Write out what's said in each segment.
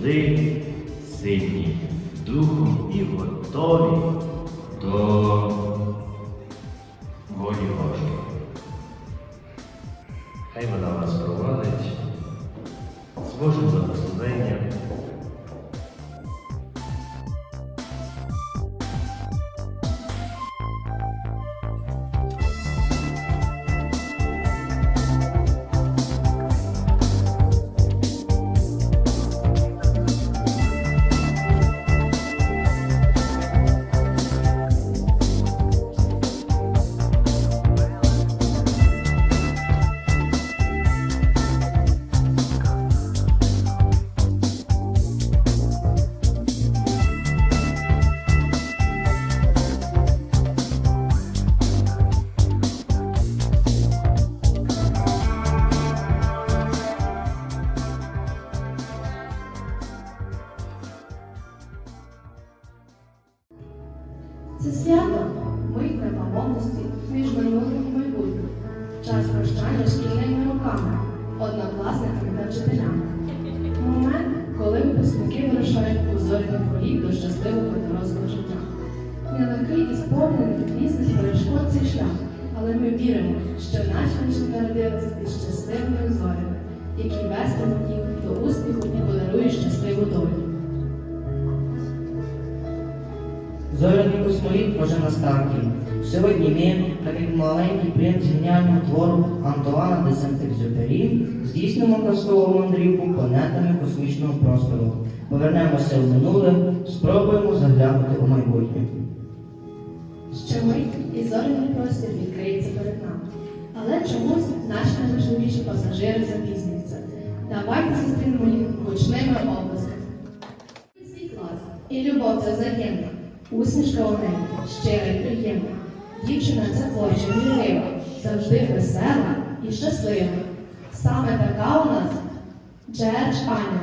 щасливі, сильні духом і готові до геніального твору Антуана де Сент-Екзюпері, здійснимо казкову мандрівку планетами космічного простору. Повернемося в минуле, спробуємо заглянути у майбутнє. Ще мить і зоряний простір відкриється перед нами. Але чомусь наші найважливіші пасажири запізнюються. Давайте зустрінемо їх гучними обласками. Свій клас і любов це взаємна. Усмішка у неї щира і приємна. Дівчина це творча, мілива, завжди весела і щаслива. Саме така у нас Джердж Аня.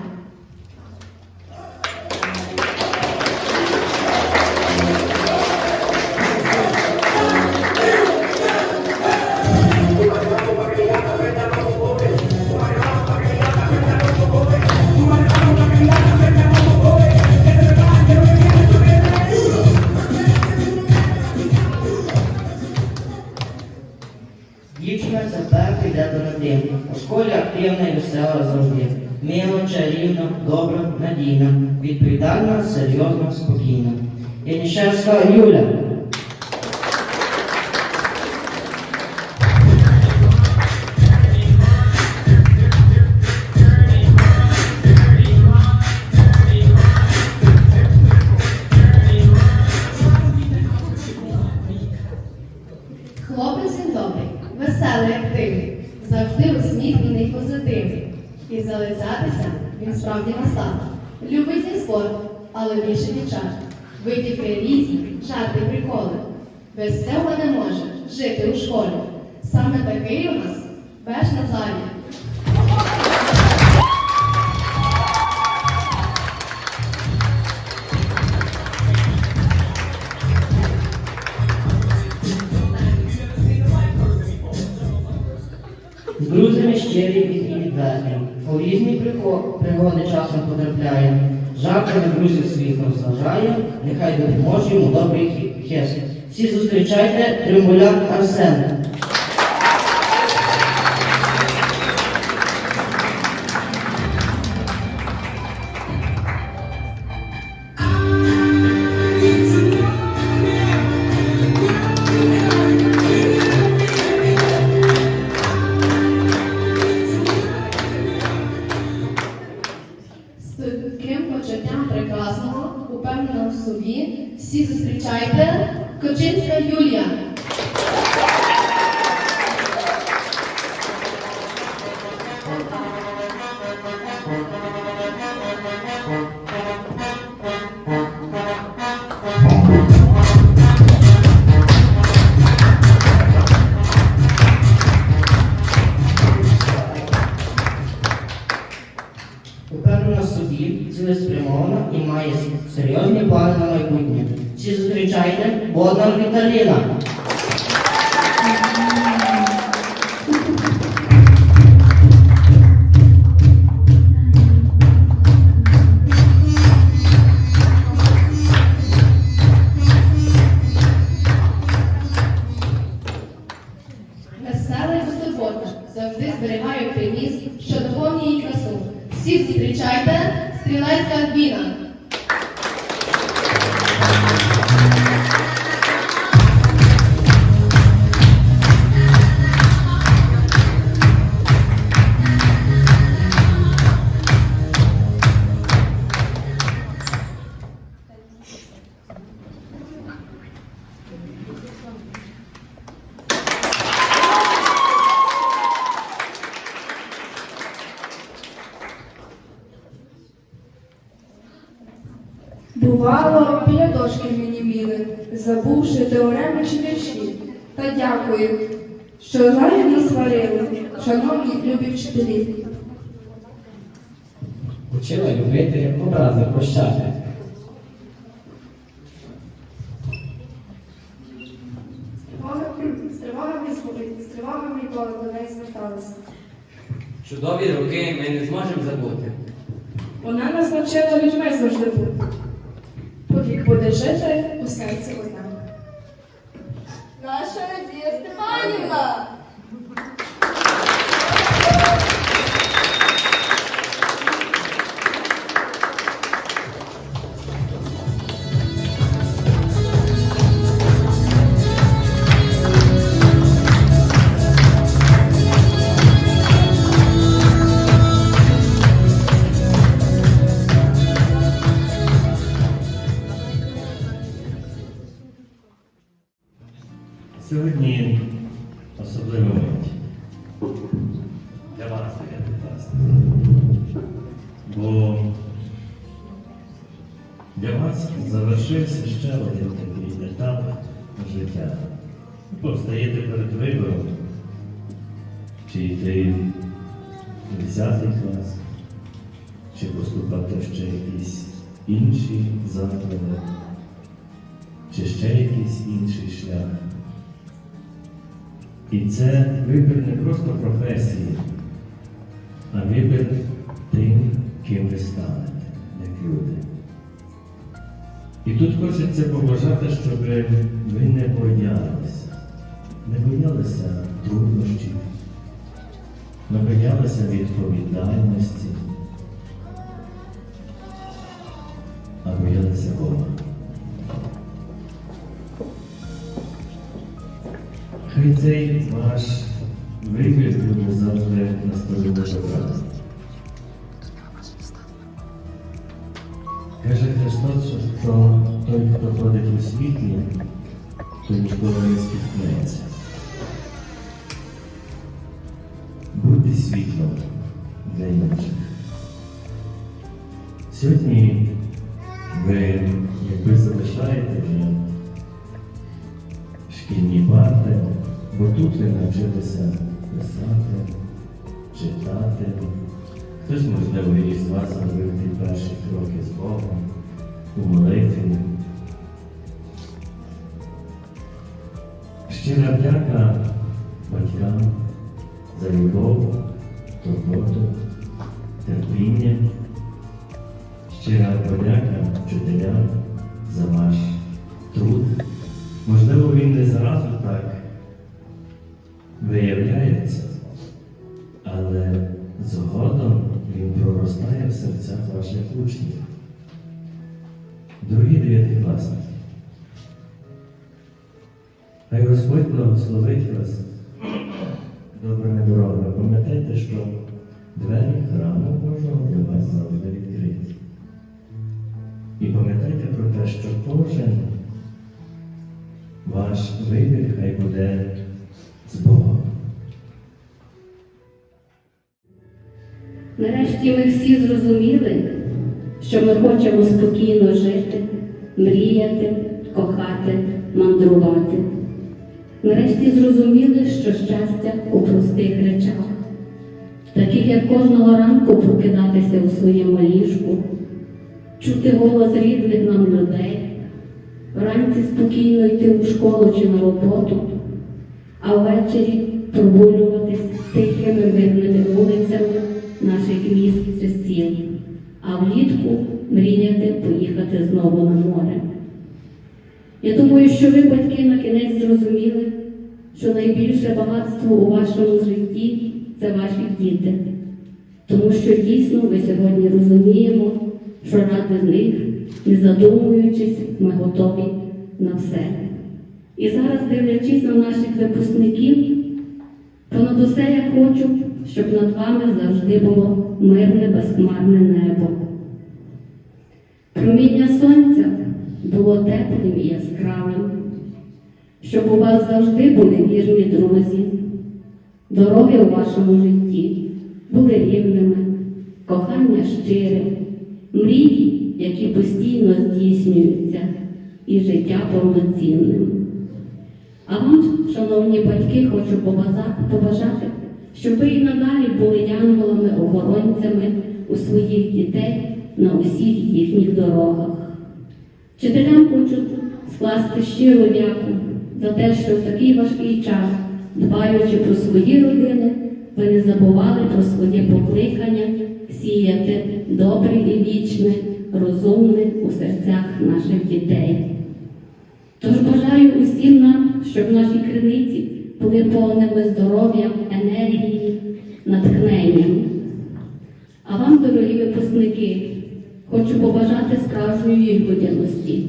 Завжди йде до мети. У школі активна і весела завжди. Мило, чарівна, добра, надійна, відповідальна, серйозна, спокійна. Янішевська Юля. Без цього не може жити у школі. Саме такий у нас Беш Назарій. З друзями щирий і відвертий. У різні пригоди часом потрапляє. Жартами друзів своїх розважає, нехай допоможе йому добрий хест. Всі зустрічайте Тримуляк Арсен. Thank you. Забувши теореми чи вірші. Та дякую, що лагідно сварили, шановні любі вчителі. Учила любити, образи прощати. З тривогами з тривогами ніколи до неї зверталися. Чудові роки ми не зможемо забути. Вона нас навчила людьми завжди бути. Повік буде жити у серці одна. Наша Надія Степанівна. Чи поступати ще якісь інші заклади, чи ще якийсь інший шлях. І це вибір не просто професії, а вибір тим, ким ви станете, як люди. І тут хочеться побажати, щоб ви не боялися, не боялися труднощів, не боялися відповідальності, цей ваш вибір буде завжди на столі Божа правда. Каже Христос, що той, хто ходить у світлі, той ніколи не спіткнеться. Будьте світлом для інших. Сьогодні ви, якби залишаєте вже шкільні бо тут ви навчилися писати, читати. Хтось, можливо, із вас зробив ті перші кроки з Богом у молитві. Хай Господь благословить вас добрими дорогами. Пам'ятайте, що двері храму Божого для вас завжди відкриті. І пам'ятайте про те, що кожен ваш вибір хай буде з Богом. Нарешті ми всі зрозуміли, що ми хочемо спокійно жити, мріяти, кохати, мандрувати. Нарешті зрозуміли, що щастя у простих речах, таких як кожного ранку прокидатися у своєму ліжку, чути голос рідних нам людей, вранці спокійно йти у школу чи на роботу, а ввечері прогулюватись тихими мирними вулицями наших міст чи сіл, а влітку мріяти поїхати знову на. Я думаю, що ви, батьки, на кінець зрозуміли, що найбільше багатство у вашому житті це ваші діти. Тому що дійсно ми сьогодні розуміємо, що ради них, не задумуючись, ми готові на все. І зараз, дивлячись на наших випускників, понад усе я хочу, щоб над вами завжди було мирне, безхмарне небо. Проміння сонця було теплим і яскравим, щоб у вас завжди були вірні друзі, дороги у вашому житті були рівними, кохання щире, мрії, які постійно здійснюються, і життя повноцінним. А вам, шановні батьки, хочу побажати, щоб ви і надалі були янголами-охоронцями у своїх дітей на усіх їхніх дорогах. Вчителям хочу скласти щиру дяку за те, що в такий важкий час, дбаючи про свої родини, ви не забували про своє покликання сіяти добре і вічне, розумне у серцях наших дітей. Тож бажаю усім нам, щоб наші криниці були повними здоров'ям, енергії, натхненням. А вам, дорогі випускники, хочу побажати справжньої людяності,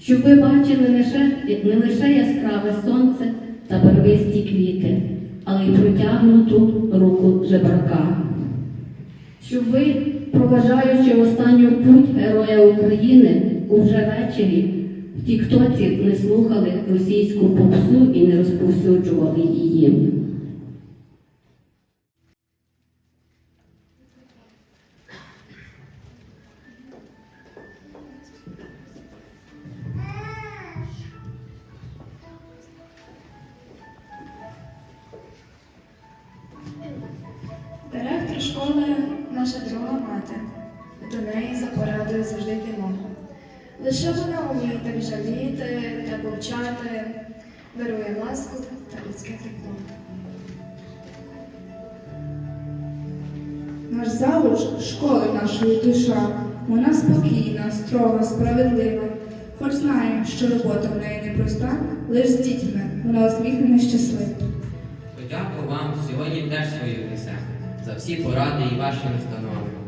щоб ви бачили лише, не лише яскраве сонце та барвисті квіти, але й протягнуту руку жебрака. Щоб ви, проважаючи останню путь Героя України, уже ввечері в Тіктоці не слухали російську попсу і не розповсюджували її. Завуч школи нашої душа, вона спокійна, строга, справедлива. Хоч знає, що робота в неї непроста, лиш з дітьми вона усміхнена щаслива. Подяку вам сьогодні теж свою несе за всі поради і ваші настанови.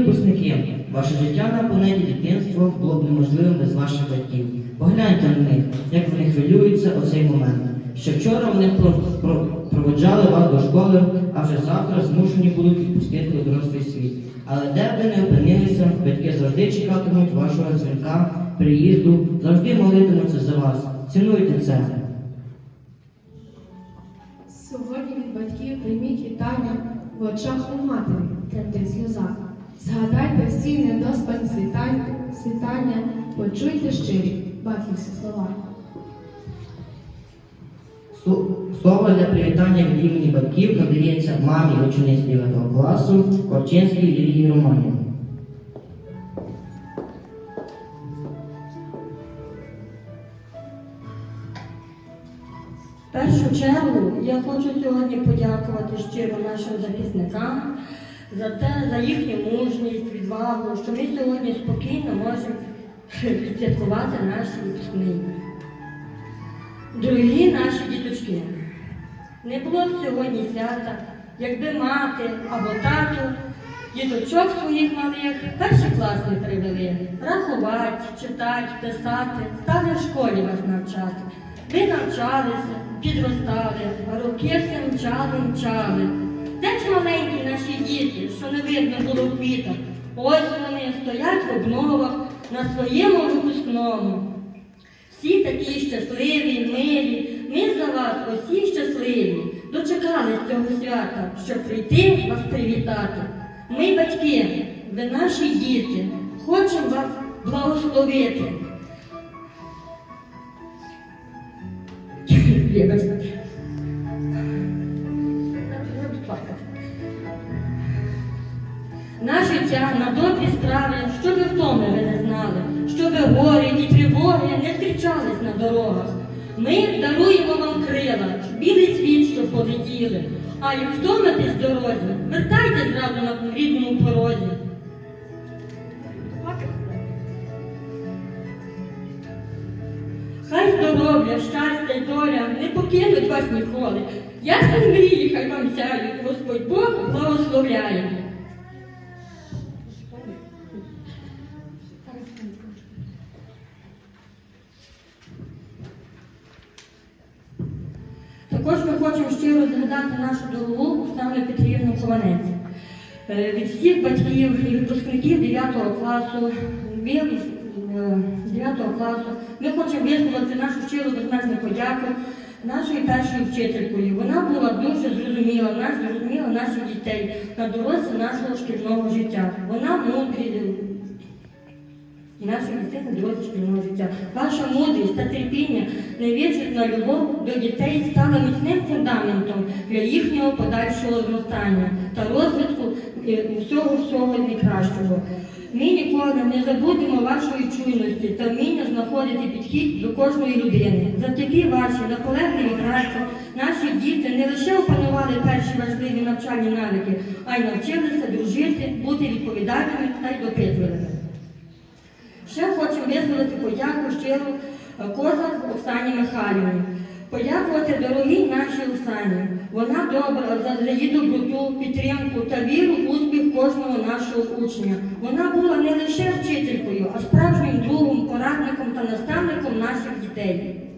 Випускники, ваше життя на планеті дитинство було б неможливим без ваших батьків. Погляньте на них, як вони хвилюються у цей момент. Ще вчора вони про- про- проводжали вас до школи, а вже завтра змушені будуть відпустити у дорослий світ. Але де б ви не опинилися, батьки завжди чекатимуть вашого дзвінка, приїзду, завжди молитимуться за вас. Цінуйте це. Сьогодні від батьків прийміть вітання в очах у матері, тремтить сльоза. Згадайте всі недоспані світання, світання, почуйте щирі батьківські слова. Слово для привітання від імені батьків надається мамі учениць 9 класу Корчинській Лілії Романівні. В першу чергу я хочу сьогодні подякувати щиро нашим захисникам за те, за їхню мужність, відвагу, що ми сьогодні спокійно можемо відсвяткувати наш випускний. Дорогі наші діточки, не було б сьогодні свята, якби мати або тато діточок своїх малих перші класи привели. Рахувати, читати, писати, стали в школі вас навчати. Ви навчалися, підростали, роки все мчали, мчали. Де ж маленькі наші діти, що не видно було в квітах? Ось вони стоять в обновах на своєму випускному. Всі такі щасливі, милі, ми за вас усі щасливі. Дочекались цього свята, щоб прийти вас привітати. Ми, батьки, ви наші діти, хочемо вас благословити. Життя, на добрі справи, що ви втоми ви не знали, що ви горі і тривоги не зустрічались на дорогах. Ми даруємо вам крила, білий світ, що полетіли. А як втомитесь в дорозі, вертайте зразу на рідному порозі. Хай здоров'я, щастя й доля не покинуть вас ніколи. Ясні мрії, хай вам сяють, Господь Бог благословляє. Також ми хочемо щиро згадати нашу дорогу Оксану Петрівну Хованець. Е, Від всіх батьків і випускників 9 класу, білих, е, 9 класу, ми хочемо висловити нашу щиру безмежну подяку нашою першою вчителькою. Вона була дуже зрозуміла, нас зрозуміла наших дітей на дорозі нашого шкільного життя. Вона мудрі, наших дітей дорозі шкільного життя. Ваша мудрість та терпіння, невідчутна любов до дітей стала міцним фундаментом для їхнього подальшого зростання та розвитку е, усього всього найкращого. Ми ніколи не забудемо вашої чуйності та вміння знаходити підхід до кожної людини. Завдяки вашій наполегливій праці наші діти не лише опанували перші важливі навчальні навики, а й навчилися дружити, бути відповідальними та й допитливими. Ще хочу висловити подяку щиру е, козак Оксані Михайлівні. Подякувати дорогій нашій Оксані. Вона добра за її доброту, підтримку та віру в успіх кожного нашого учня. Вона була не лише вчителькою, а справжнім другом, порадником та наставником наших дітей.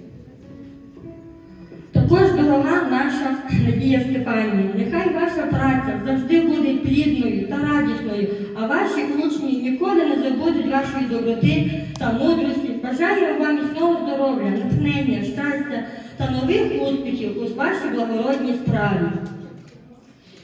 Також наша Надія Степанівна. Нехай ваша праця завжди буде плідною та радісною, а ваші учні ніколи не забудуть вашої доброти та мудрості. Бажаю вам міцного здоров'я, натхнення, щастя та нових успіхів у вашій благородній справі.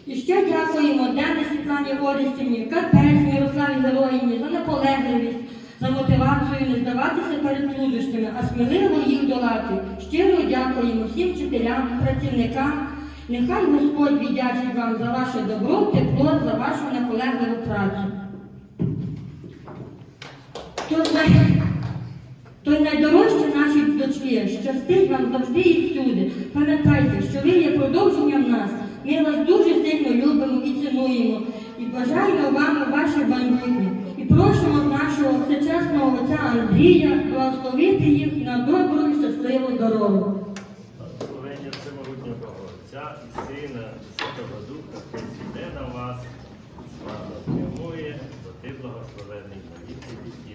І ще дякуємо Дені Світлані Орисівні, Карпець Мирославі Героїні за наполегливість, за мотивацію не здаватися перед труднощами, а сміливо їх долати. Щиро дякуємо всім вчителям, працівникам. Нехай Господь віддячить вам за ваше добро, тепло, за вашу наполегливу працю. Тож, най- Тож найдорожчі наші дочки, щастить вам завжди і всюди. Пам'ятайте, що ви є продовженням нас. Ми вас дуже сильно любимо і цінуємо. І бажаємо вам ваше майбутнє. Просимо нашого всечесного отця Андрія благословити їх на добру і щасливу дорогу. Благословення Всемогутнього Отця і Сина, і Святого Духа, хто на вас славно прямує, бо ти благословений на віки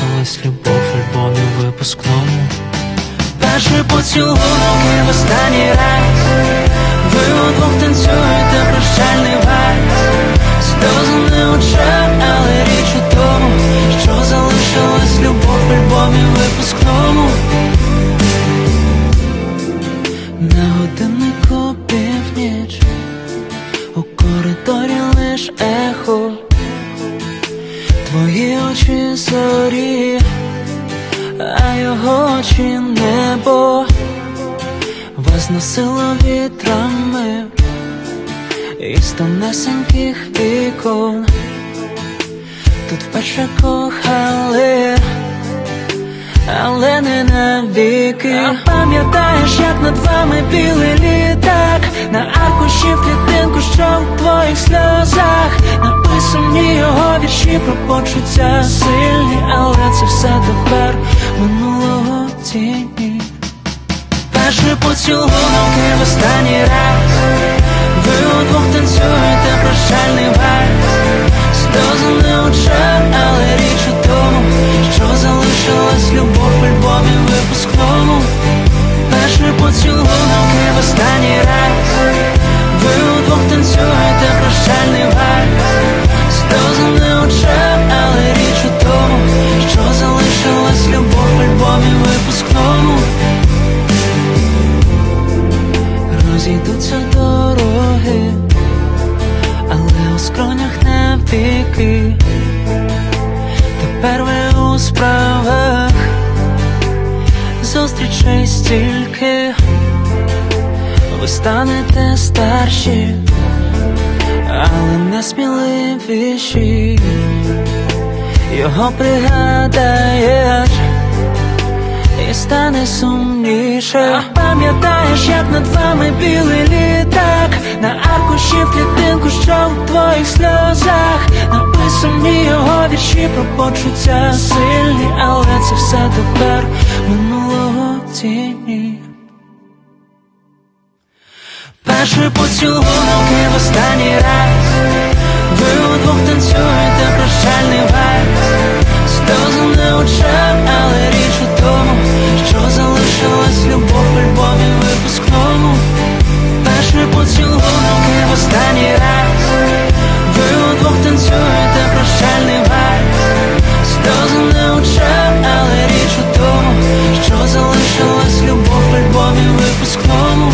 залишилась любов в альбомі випускному. Перший поцілунок і в останній раз ви удвох танцюєте прощальний вальс Сльози на очах, але річ у тому, що залишилась любов в альбомі випускному. На годиннику північ у коридорі лиш ехо, очі зорі, а його очі небо вас носило вітрами із тонесеньких вікон. Тут вперше кохали але не навіки. А пам'ятаєш, як над вами білий літак? На аркуші в клітинку, що в твоїх сльозах? Написані його вірші про почуття сильні, але це все тепер минулого тіні. Перший поцілунок і в останній раз. Ви удвох танцюєте прощальний вальс. Сльози на очах, але річ у тому, що залишилась любов в альбомі випускному. Наші поцілунки в останній раз. Ви удвох танцюєте прощальний вальс. Сльози не очах, але річ у тому, що залишилась любов в альбомі випускному. Розійдуться станете старші, але не сміливіші. Його пригадаєш і стане сумніше. Пам'ятаєш, як над вами білий літак? На аркуші в клітинку, що в твоїх сльозах? Написані його вірші про почуття сильні Але це все тепер минулого тіні нашої поцілунки в останній раз. Ви удвох танцюєте прощальний вальс. Сльози на очах, але річ у тому, що залишилась любов в альбомі випускному. Нашої поцілунки в останній раз. Ви удвох танцюєте прощальний вальс. Сльози на очах, але річ у тому, що залишилась любов в альбомі випускному.